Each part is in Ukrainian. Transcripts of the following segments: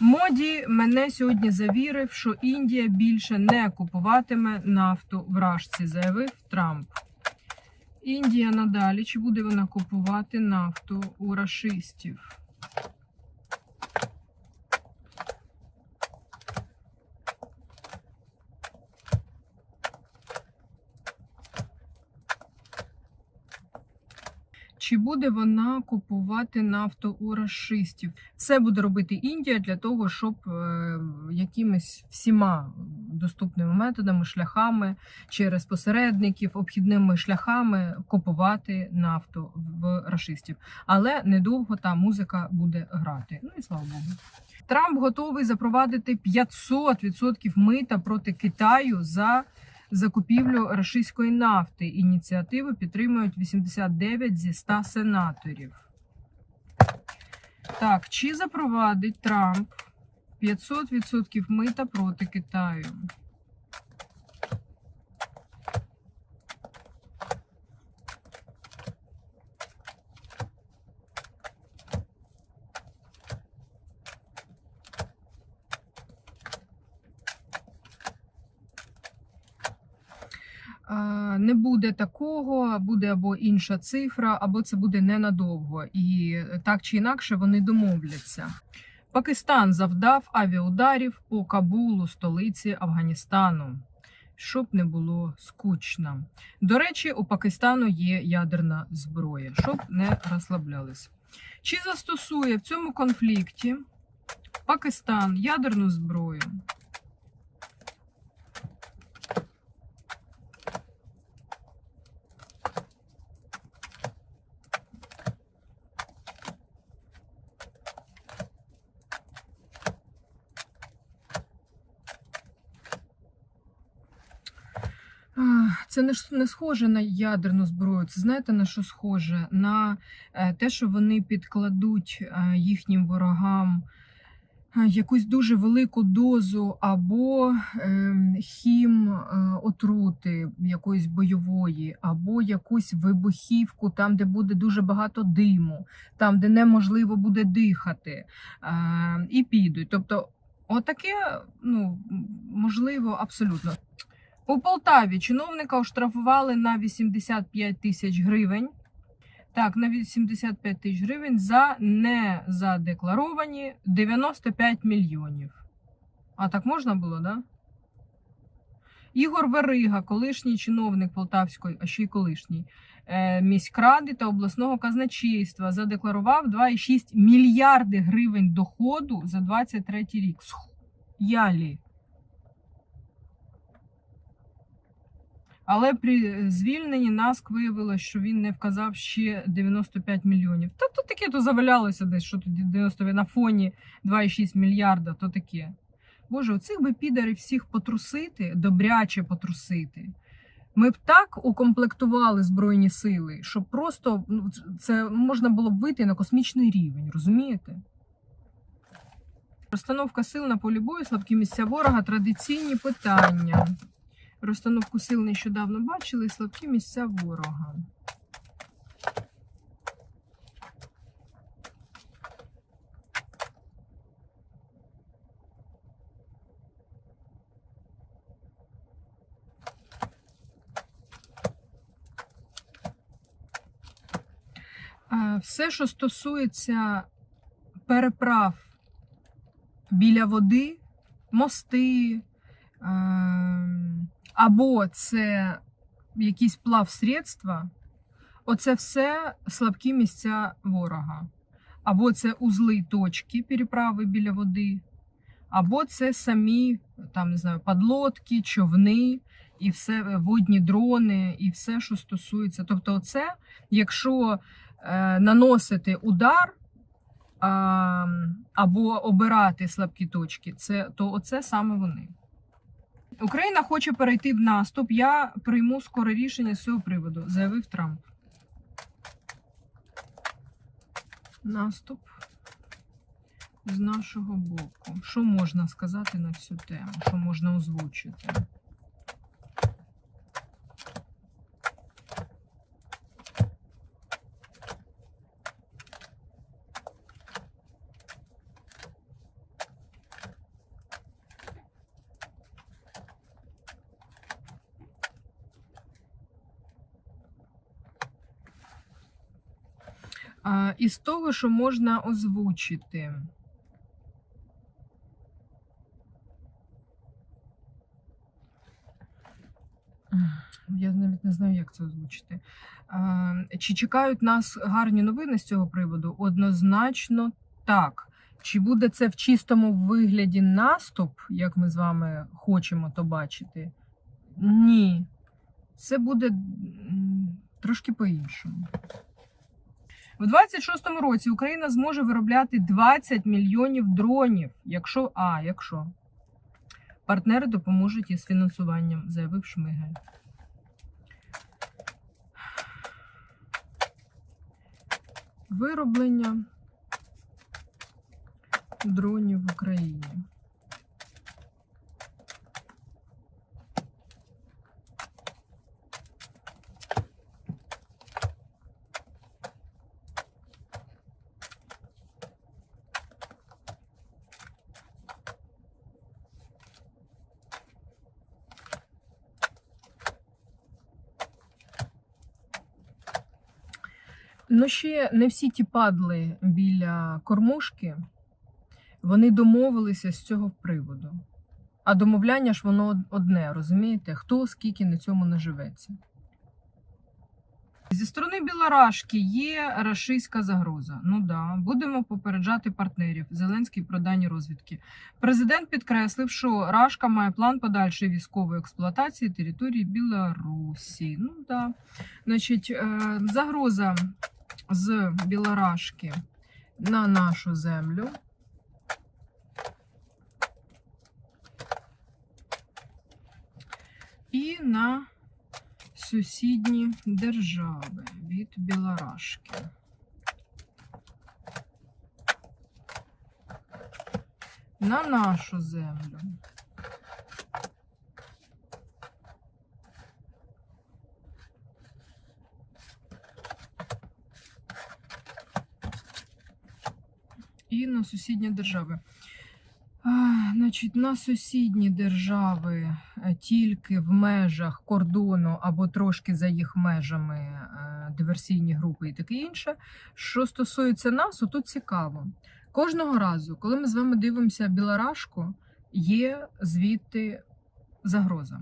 Моді мене сьогодні завірив, що Індія більше не купуватиме нафту в Рашці, заявив Трамп. Індія надалі чи буде вона купувати нафту у рашистів? Чи буде вона купувати нафту у расистів? Все буде робити Індія для того, щоб е, якимись всіма доступними методами, шляхами через посередників, обхідними шляхами купувати нафту в расистів. Але недовго та музика буде грати. Ну і слава Богу. Трамп готовий запровадити 500% мита проти Китаю за закупівлю рашистської нафти. Ініціативу підтримують 89 зі 100 сенаторів. Так, чи запровадить Трамп 500% мита проти Китаю? А, Не буде такого, буде або інша цифра, або це буде ненадовго. І так чи інакше вони домовляться. Пакистан завдав авіаударів по Кабулу, столиці Афганістану, щоб не було скучно. До речі, у Пакистану є ядерна зброя, щоб не розслаблялись. Чи застосує в цьому конфлікті Пакистан ядерну зброю? Це не, схоже на ядерну зброю. Це знаєте на що схоже? На е, те, що вони підкладуть е, їхнім ворогам е, якусь дуже велику дозу або ем, хім отрути якоїсь бойової, або якусь вибухівку, там, де буде дуже багато диму, там, де неможливо буде дихати, і підуть. Тобто, отаке, ну, можливо, абсолютно. У Полтаві чиновника оштрафували на 85 тисяч гривень. Так, на 85 тисяч гривень за незадекларовані 95 мільйонів. А так можна було, да? Ігор Верига, колишній чиновник Полтавської, а ще й колишній е, міськради та обласного казначейства, задекларував 2,6 мільярди гривень доходу за 23 рік. Ялі. Але при звільненні НАСК виявилось, що він не вказав ще 95 мільйонів. Та то таке то завалялося десь, що тоді 95 на фоні 2,6 мільярда, то таке. Боже, оцих би підарів всіх потрусити, добряче потрусити. Ми б так укомплектували Збройні сили, щоб просто ну, це можна було б вийти на космічний рівень, розумієте? Розстановка сил на полі бою, слабкі місця ворога, традиційні питання. Розстановку сил нещодавно бачили, слабкі місця ворога. Е, Все, що стосується переправ біля води, мости, ем, або це якісь плавсредства, оце все слабкі місця ворога. Або це узли точки переправи біля води, або це самі там, не знаю, подлодки, човни, і все водні дрони, і все, що стосується. Тобто, це, якщо е, наносити удар. а, Або обирати слабкі точки, це то оце саме вони. Україна хоче перейти в наступ. Я прийму скоре рішення з цього приводу, заявив Трамп. Наступ з нашого боку. Що можна сказати на цю тему? Що можна озвучити? Із того, що можна озвучити. Я навіть не знаю, як це озвучити. Чи чекають нас гарні новини з цього приводу? Однозначно так. Чи буде це в чистому вигляді наступ, як ми з вами хочемо то бачити? Ні. Це буде трошки по-іншому. У 26-му році Україна зможе виробляти 20 мільйонів дронів, якщо. А, якщо. Партнери допоможуть із фінансуванням, заявив Шмигаль. Вироблення дронів в Україні. Ну, ще не всі ті падли біля кормушки, вони домовилися з цього приводу. А домовляння ж воно одне, розумієте? Хто скільки на цьому наживеться. Зі сторони Білорашки є рашистська загроза. Ну да, будемо попереджати партнерів. Зеленський про дані розвідки. Президент підкреслив, що Рашка має план подальшої військової експлуатації території Білорусі. Ну да. Значить, е, загроза з Білорашки на нашу землю. І на сусідні держави від Білорашки. На нашу землю. І на сусідні держави. Значить, на сусідні держави е, тільки в межах кордону або трошки за їх межами е, диверсійні групи і таке інше. Що стосується нас, тут цікаво. Кожного разу, коли ми з вами дивимося Білорашку, є звідти загроза.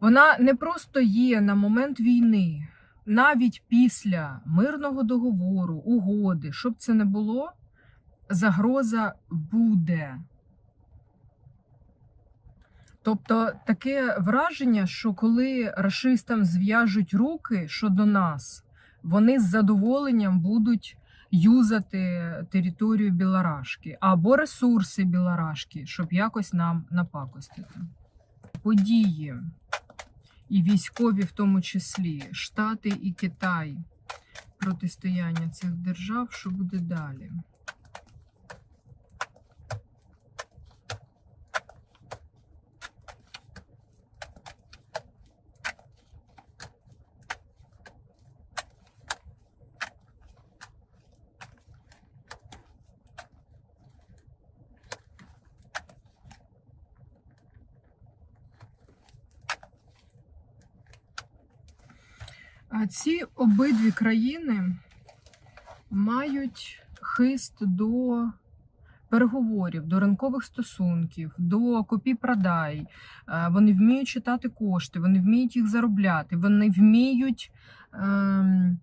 Вона не просто є на момент війни, навіть після мирного договору, угоди, щоб це не було, загроза буде. Тобто таке враження, що коли рашистам зв'яжуть руки щодо нас, вони з задоволенням будуть юзати територію Білорашки або ресурси Білорашки, щоб якось нам напакостити. Події і військові, в тому числі Штати і Китай, протистояння цих держав, що буде далі. Ці обидві країни мають хист до переговорів, до ринкових стосунків, до копій-продай. Е, Вони вміють читати кошти, вони вміють їх заробляти, вони вміють. ем,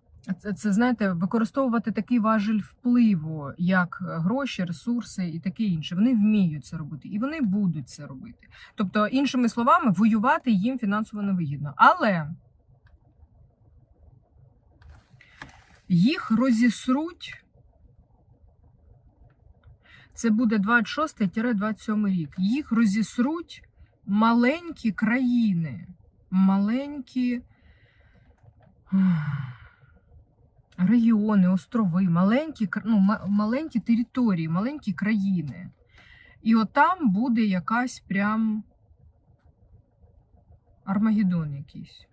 це знаєте, використовувати такий важель впливу, як гроші, ресурси і таке інше. Вони вміють це робити, і вони будуть це робити. Тобто, іншими словами, воювати їм фінансово невигідно. Але їх розісруть. Це буде 26-27 рік. Їх розісруть маленькі країни, маленькі регіони, острови, маленькі, ну, маленькі території, маленькі країни. І отам буде якась прям Армагеддон якийсь.